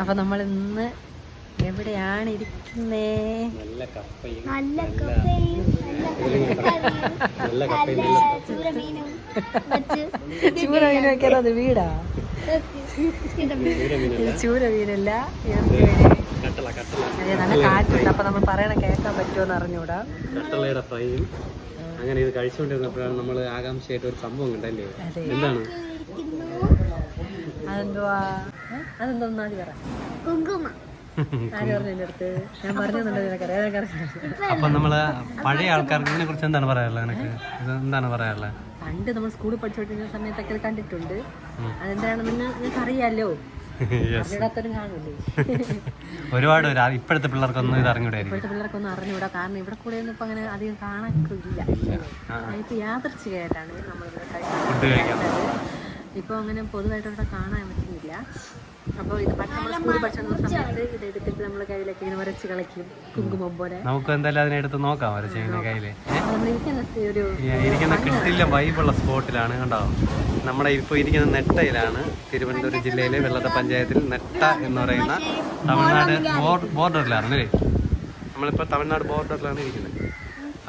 അപ്പൊ നമ്മൾ ഇന്ന് എവിടെയാണ് ഇരിക്കുന്നേ? നല്ല കപ്പയും നല്ല കപ്പയും നല്ല കപ്പയും ചൂര മീൻ വെക്കാനത് വീടാ? ഇത് ഇത് ചൂര മീനല്ല മീന്? അതെ നല്ല കാറ്റുണ്ട്. അപ്പൊ നമ്മൾ പറയണ കേൾക്കാൻ പറ്റുമോന്ന് അറിഞ്ഞൂടാ. കട്ടളയുടെ ഫ്രൈയും. അങ്ങനെ ഇത് കഴിച്ചുകൊണ്ടിരുന്നപ്പോഴാണ് നമ്മൾ ആകാംക്ഷയായിട്ട് ഒരു സംഭവം കണ്ടല്ലേ? എന്താണ്? അതെന്തുവാ? ഏ? അതെന്തോന്നാ ആദ്യം പറ. കുങ്കുമ. അപ്പൊ നമ്മൾ പഴയ ആൾക്കാർക്ക് ഇതിനെ കുറിച്ച് എന്താണ് പറയാനുള്ളത് നിനക്ക്? ഇത് എന്താണ് പറയാനുള്ളത്? പണ്ട് നമ്മൾ സ്കൂളിൽ പഠിച്ചോണ്ടിരുന്ന സമയത്തൊക്കെ ഇത് കണ്ടിട്ടുണ്ട്. അതെന്താണെന്ന് നിങ്ങൾക്ക് അറിയാലോ ഒരുപാട് പേര് ഇപ്പോഴത്തെ പിള്ളേർക്കൊന്നും ഇത് അറിഞ്ഞൂടെ ഇപ്പോഴത്തെ പിള്ളേർക്കൊന്നും അറിഞ്ഞൂടാ കാരണം ഇവിടെ കൂടെ ഒന്നും ഇപ്പൊ അങ്ങനെ അധികം കാണാനില്ല ഇപ്പൊ യാദർച്ഛികമായിട്ടാണ് നമ്മളിവിടെ ഫുഡ് കഴിക്കാൻ. ഇപ്പൊ അങ്ങനെ പൊതുവായിട്ട് ഇവിടെ കാണാൻ പറ്റുന്നില്ല. അപ്പോൾ ഇത് നമ്മൾ സ്കൂളിൽ പഠിച്ചിരുന്ന സമയത്ത് ഇത് എടുത്തിട്ട് നമ്മൾ കയ്യിലൊക്കെ ഇങ്ങനെ വരച്ച് കളിക്കും കുങ്കുമം പോലെ. നമുക്ക് എന്തായാലും അതിനെ എടുത്ത് നോക്കാം വരച്ച് ചെയ്യുന്ന കയ്യിൽ. ഇരിക്കുന്ന കിട്ടില്ല വൈബുള്ള സ്പോട്ടിലാണ് കണ്ടോ? നമ്മുടെ ഇപ്പൊ ഇരിക്കുന്ന നെട്ടയിലാണ് തിരുവനന്തപുരം ജില്ലയിലെ വെള്ളത്തെ പഞ്ചായത്തിൽ നെട്ട എന്ന് പറയുന്ന തമിഴ്നാട് ബോർഡറിലാണ് അല്ലേ? നമ്മളിപ്പോ തമിഴ്നാട് ബോർഡറിലാണ് ഇരിക്കുന്നത്.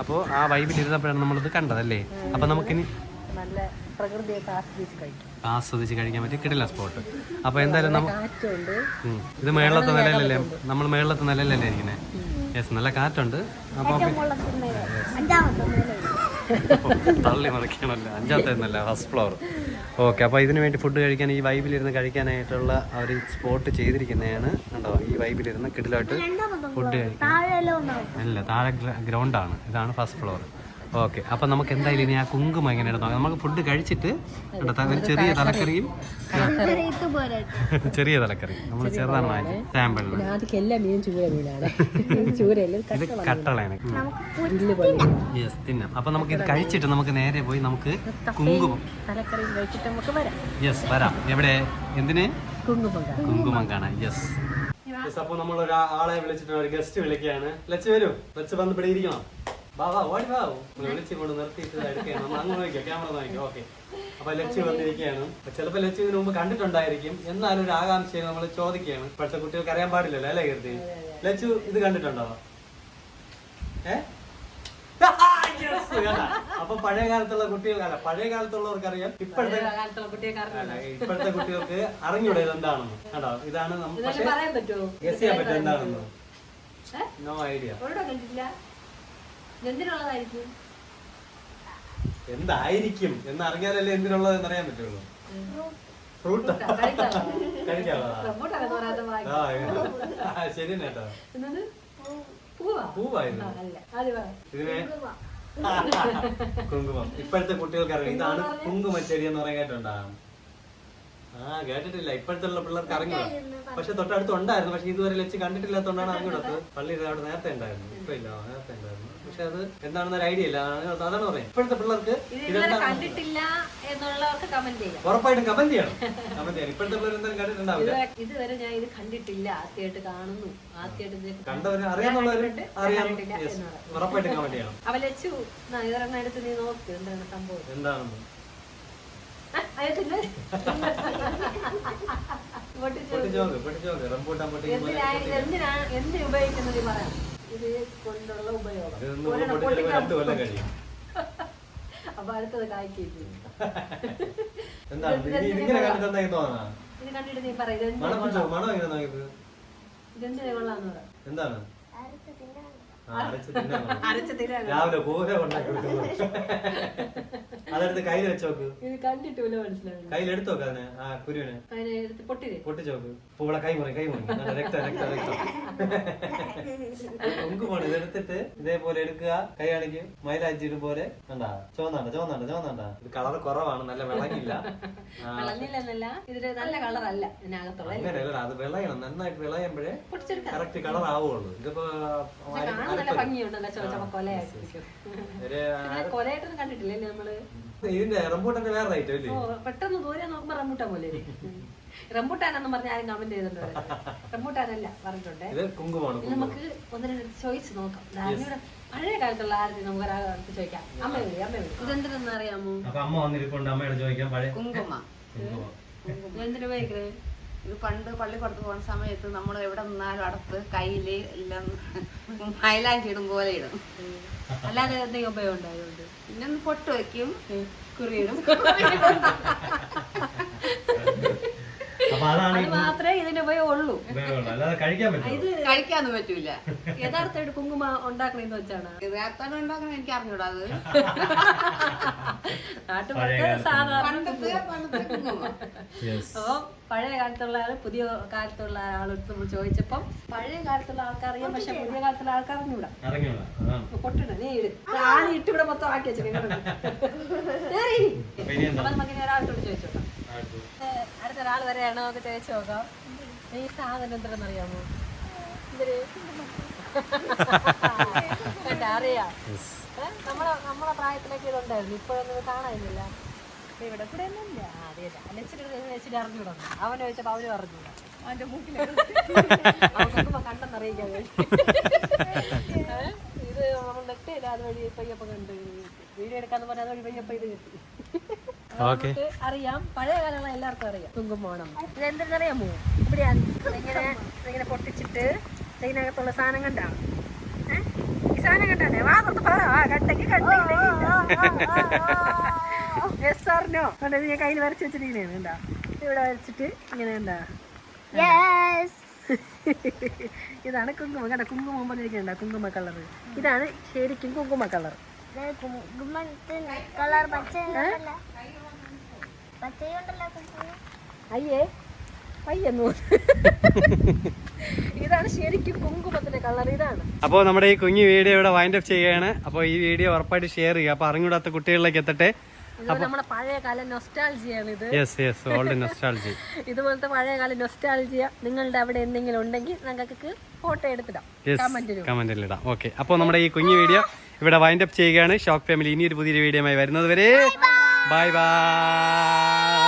അപ്പോൾ ആ വൈബിൽ ഇരുന്നപ്പോഴാണ് നമ്മളിത് കണ്ടതല്ലേ? അപ്പോൾ നമുക്കിനി നല്ല പ്രകൃതിയൊക്കെ ആസ്വദിച്ച് കഴിക്കും. ആസ്വദിച്ച് കഴിക്കാൻ പറ്റിയ കിടില സ്പോട്ട് അപ്പൊ എന്തായാലും നമ്മ. ഇത് മേളത്തെ നിലയിലല്ലേ? നമ്മൾ മേളത്തെ നിലയിലല്ലേ ഇരിക്കുന്നേ? യെസ് നല്ല കാറ്റുണ്ട്. അപ്പൊ തള്ളി മറിക്കണമല്ലോ. അഞ്ചാമത്തെ എന്നല്ല ഫസ്റ്റ് ഫ്ലോർ ഓക്കെ അപ്പോൾ ഇതിനു വേണ്ടി ഫുഡ് കഴിക്കാൻ ഈ വൈബിലിരുന്ന് കഴിക്കാനായിട്ടുള്ള അവർ സ്പോട്ട് ചെയ്തിരിക്കുന്നതാണ്. കണ്ടോ? ഈ വൈബിലിരുന്ന് കിടിലായിട്ട് ഫുഡ് കഴിക്കാൻ. അല്ല താഴെ ഗ്രൗണ്ടാണ് ഇതാണ് ഫസ്റ്റ് ഫ്ലോർ ഓക്കെ. അപ്പം നമുക്ക് എന്തായാലും ഇനി ആ കുങ്കുമം എങ്ങനെ നോക്കാം. നമുക്ക് ഫുഡ് കഴിച്ചിട്ട് ഒരു ചെറിയ തലക്കറിയും ചെറിയ തലക്കറി. നമ്മൾ ചെറുതാണ് വാങ്ങി സാമ്പിളിൽ പിന്നെ ആദ്യം എല്ലാ മീനും ചൂര മീനാണ്. ഇത് ചൂരയല്ല ഇത് കട്ടളയാണ്. യെസ് തിന്നാം. അപ്പം നമുക്ക് ഇത് കഴിച്ചിട്ട് നമുക്ക് നേരെ പോയി നമുക്ക് കുങ്കുമം. യെസ് വരാം. എവിടെ? എന്തിന്? കുങ്കുമം കാണാം. കുങ്കുമം കാണാൻ യെസ് അപ്പൊ നമ്മൾ ഒരാളെ വിളിച്ചിട്ട് ഒരു ഗസ്റ്റ് വിളിക്കുകയാണ്. ലച്ച് വരൂ. ലച്ച് വന്ന് ഇവിടെ ഇരിക്കണം? വാ ഓടി വാ. വിളിച്ച് കൊണ്ട് നിർത്തിയിട്ട് എടുക്കുകയാണ്. നമ്മൾ അങ്ങ് നോക്കിയോ ക്യാമറ നോക്കിയോ ഓക്കെ. അപ്പൊ ലച്ച് വന്നിരിക്കുകയാണ്. അപ്പൊ ചിലപ്പോ ലച്ച് ഇതിനു മുമ്പ് കണ്ടിട്ടുണ്ടായിരിക്കും. എന്നാലും ഒരു ആകാംക്ഷയെ നമ്മൾ ചോദിക്കുകയാണ്. ഇപ്പോഴത്തെ കുട്ടികൾക്ക് അറിയാൻ പാടില്ലല്ലോ അല്ലേ കീർത്തി? ലച്ചു ഇത് കണ്ടിട്ടുണ്ടോ? ഏ? അപ്പൊ പഴയ കാലത്തുള്ള കുട്ടികൾ അല്ല പഴയ കാലത്തുള്ളവർക്ക് അറിയാം ഇപ്പോഴത്തെ ഇപ്പോഴത്തെ കുട്ടികൾക്ക് അറിഞ്ഞൂടെ ഇത് എന്താണെന്ന് കണ്ടോ? ഇതാണ് നമുക്ക് ഗസ് ചെയ്യാൻ പറ്റും എന്താണെന്ന്? നോ ഐഡിയ എന്തിനുള്ളതായിരിക്കും എന്തായിരിക്കും? എന്ന് അറിഞ്ഞാലല്ലേ എന്തിനുള്ളത് എന്ന് അറിയാൻ പറ്റുള്ളൂ ഫ്രൂട്ട് ശരി കേട്ടോ പൂവായിരുന്നു. ഇതിനെ കുങ്കുമം. ഇപ്പോഴത്തെ കുട്ടികൾക്ക് അറിയാം ഇതാണ് കുങ്കുമച്ചെടി എന്ന് പറയാൻ കേട്ടുണ്ടാ ആ കേട്ടിട്ടില്ല. ഇപ്പോഴത്തെ പിള്ളേർക്ക് അറിഞ്ഞൂടാ. പക്ഷെ തൊട്ടടുത്ത് ഉണ്ടായിരുന്നു. പക്ഷെ ഇതുവരെ വെച്ച് കണ്ടിട്ടില്ലാത്തോണ്ടാണ് അറിഞ്ഞൂടത്ത് പള്ളിയിൽ അവിടെ നേരത്തെ ഉണ്ടായിരുന്നു. ഇപ്പൊ ഇല്ല. നേരത്തെ ഉണ്ടായിരുന്നു. പക്ഷെ അത് എന്താണെന്ന് ഒരു ഐഡിയ ഇല്ല. അതാണ് അതാണ് പറയാം ഇപ്പോഴത്തെ പിള്ളേർക്ക് ഇതെന്താണ് കണ്ടിട്ടില്ല എന്നുള്ളവർക്ക് കമന്റ് ചെയ്യാം. ഉറപ്പായിട്ടും കമന്റ് ചെയ്യണം. കമന്റ് ചെയ്യണം. ഇപ്പോഴത്തെ പിള്ളേർ എന്തായാലും കണ്ടിട്ടുണ്ടാവില്ല ഇതുവരെ- ഇതുവരെ ഞാൻ ഇത് കണ്ടിട്ടില്ല. ആദ്യമായിട്ട് കാണുന്നു. ആദ്യമായിട്ട് ഇത് കണ്ടവര് അറിയാന്നുള്ളവര് അറിയാം. കണ്ടിട്ടില്ല Yes. ഉറപ്പായിട്ടും കമന്റ് ചെയ്യണം. അവലച്ചു ഇതൊരെണ്ണം എടുത്ത് നീ നോക്ക്. എന്താണ് സംഭവം? എന്താണെന്ന്? ആ, അയച്ചില്ലേ? പൊട്ടിച്ചു. പൊട്ടിച്ചോക്ക് പൊട്ടിച്ചോക്ക് റംബൂട്ടാൻ പൊട്ടിക്കുമ്പോൾ എന്തിനാ എന്തിനാ എന്ത് ഉപയോഗിക്കുന്നത് ഈ പറയാം. ഇത് കൊണ്ടുള്ള ഉപയോഗം അപ്പൊ അടുത്തത് കണ്ടിട്ട് നീ പറ ഇതെന്തിനാ കൊള്ളാന്ന് പറ. എന്താണ്? രാവിലെ പോലെ അതെടുത്ത് കയ്യിൽ വെച്ചോക്ക് കണ്ടിട്ട് നോക്ക് അതിനെ. ആ കുരുവിനെ. പൊട്ടിച്ചോക്ക് പൂളെ കൈ മുറി കൈ മുറി. രക്തം രക്തം കുങ്കുമാണ് ഇതെടുത്തിട്ട് ഇതേപോലെ എടുക്കുക. കൈ കാണിക്കും മൈലാഞ്ചി പോലെ. കണ്ടാ? ചോന്നാണ്ട ചോന്നാണ്ട ചോന്നാണ്ട ഇത് കളർ കുറവാണ്. നല്ല വിളങ്ങില്ല. അങ്ങനെയല്ല. അത് വിളയണം. നന്നായിട്ട് വിളയുമ്പോഴേ കറക്റ്റ് കളർ ആവുള്ളൂ ഇതിപ്പോ നല്ല ഭംഗിയുണ്ടല്ലോ കൊലയായിരിക്കും കൊലയായിട്ടൊന്നും കണ്ടിട്ടില്ലേ നമ്മൾ? ഇതിന്റെ റംബൂട്ടന്റെ വേറെ പെട്ടെന്ന് ദൂരെ നോക്കുമ്പോ റംബൂട്ടാൻ പോലെ റംബൂട്ടാനെന്നും പറഞ്ഞ ആരും കമന്റ് ചെയ്തിട്ടുണ്ട് റംബൂട്ടാനല്ല പറഞ്ഞിട്ടുണ്ട്. നമുക്ക് ഒന്ന് രണ്ട് ചോദിച്ചു നോക്കാം. പഴയ കാലത്തുള്ള ആരും നമുക്ക് ഒരാൾക്ക് ചോദിക്കാം അമ്മ വിളി അമ്മ വിളി. ഇതെന്തിനെന്ന് അറിയാമോ? അമ്മ വന്നിരിക്കുന്നുണ്ട് അമ്മയോട് ചോദിക്കാം പഴയ കുങ്കുമ. കുങ്കുമം. എന്തിനു ഉപയോഗിക്കുന്നത് ഇത് പണ്ട് പള്ളിപ്പുറത്ത് പോകുന്ന സമയത്ത് നമ്മൾ എവിടെ നിന്നാലും അടുത്ത് കയ്യിൽ എല്ലാം മൈലാഞ്ചി ഇടും പോലെ ഇടും. അല്ലാതെ എന്തെങ്കിലും ഉപയോഗം ഉണ്ടായതുകൊണ്ട് പിന്നെ ഒന്ന് പൊട്ട് വെക്കും കുറിയിടും. അപ്പൊ അതാണ് ഇത് കഴിക്കാനൊന്നും പറ്റൂല. യഥാർത്ഥമായിട്ട് കുങ്കുമ ഉണ്ടാക്കണെന്ന് വെച്ചാണ്. യഥാർത്ഥം ഉണ്ടാക്കണ എനിക്ക് അറിഞ്ഞൂടാ അത്. നാട്ടുപുറത്ത് സാധാരണ പണ്ടത്തെ പണ്ടത്തെ കുങ്കുമം. അപ്പൊ പഴയ കാലത്തുള്ള ആൾ പുതിയ കാലത്തുള്ള ആളെടുത്ത് നമ്മൾ ചോദിച്ചപ്പം പഴയ കാലത്തുള്ള ആൾക്കാർ അറിയാം പക്ഷെ പുതിയ കാലത്തുള്ള ആൾക്കാർ അറിഞ്ഞൂടാ പൊട്ടണ നീ ആണി ഇട്ട് ഇവിടെ മൊത്തം ആക്കി വെച്ചു അപ്പൊ ഇനി എന്താ അപ്പൊ നമുക്ക് ഒരാളോട് ചോദിച്ചോക്കാം. അടുത്ത്. അടുത്ത ഒരാൾ വരെയാണോ നമുക്ക് ചോദിച്ചു നോക്കാം. ഈ സാധനം കേട്ടാ അറിയാം. നമ്മളെ നമ്മളെ പ്രായത്തിലൊക്കെ ഇതുണ്ടായിരുന്നു. ഇപ്പോഴൊന്നും ഇത് കാണാനില്ല. ഇവിടെ കൂടെ ഒന്നും ഇല്ല. അറിയില്ല അലച്ചിട്ട് വെച്ചിട്ട് അറിഞ്ഞൂടാ അവനെ ചോദിച്ചപ്പോൾ അവന് അറിഞ്ഞൂടാ അവന്റെ മൂക്കിൽ അവൻ കണ്ടെന്ന് അറിയിക്കാൻ വേണ്ടി. ഏഹ്? ഇത് നമ്മൾ നെറ്റില്ല അതുവഴി പയ്യപ്പം കണ്ട് വീഡിയോ എടുക്കാന്ന് പറഞ്ഞാൽ അതുവഴി പയ്യപ്പ ഇത് കിട്ടി. ഓക്കെ. അറിയാം. പഴയ കാലങ്ങളെ എല്ലാവർക്കും അറിയാം. കുങ്കുമോണം. ഇത് എന്തെന്നറിയാമോ ഇവിടെ ഇങ്ങനെ ഇങ്ങനെ പൊട്ടിച്ചിട്ട് ഇതിനകത്തുള്ള സാധനം കണ്ടാ ഈ സാധനം കണ്ടാണേ? വാ തുറന്ന് പറ. ആ കണ്ടെങ്കിൽ യെസ് സാറിനോ കണ്ടത് ഞാൻ കയ്യിൽ വരച്ച് വെച്ചിരിക്കണേ ഉണ്ടാ ഇവിടെ വരച്ചിട്ട് ഇങ്ങനെ ഉണ്ടാ യെസ് ഇതാണ് കുങ്കുമം. കണ്ട കുങ്കുമം പറഞ്ഞിരിക്കണ്ട കുങ്കുമ കളർ ഇതാണ് ശരിക്കും കുങ്കുമ കളർ കുങ്കുമത്തിന് കളർ കുങ്കുമം അയ്യേ പയ്യെന്നു? ഇതാണ് ശരിക്കും കുങ്കുമത്തിന്റെ കളർ ഇതാണ്. അപ്പോൾ നമ്മുടെ ഈ കുഞ്ഞു വീഡിയോ ഇവിടെ വൈൻഡ് അപ്പ് ചെയ്യുകയാണ്. അപ്പോൾ ഈ വീഡിയോ ഉറപ്പായിട്ട് ഷെയർ ചെയ്യുക. അപ്പോൾ അറിഞ്ഞൂടാത്ത കുട്ടികളിലേക്ക് എത്തട്ടെ. നമ്മുടെ പഴയ കാല നൊസ്റ്റാൾജിയാണ് ഇത്. യെസ് യെസ് ഓൾഡ് നൊസ്റ്റാൾജി ഇതുപോലത്തെ പഴയ കാല നൊസ്റ്റാൾജിയ നിങ്ങളുടെ അവിടെ എന്തെങ്കിലും ഉണ്ടെങ്കിൽ ഞങ്ങൾക്ക് ഫോട്ടോ എടുത്തിടാം. കമന്റിൽ ഇടാം. ഓക്കെ അപ്പോൾ നമ്മുടെ ഈ കുഞ്ഞു വീഡിയോ ഇവിടെ വൈൻഡ് അപ്പ് ചെയ്യുകയാണ്. ഷോക്ക് ഫാമിലി ഇനി ഒരു പുതിയ വീഡിയോ വരുന്നത് വരെ. バイバーイ。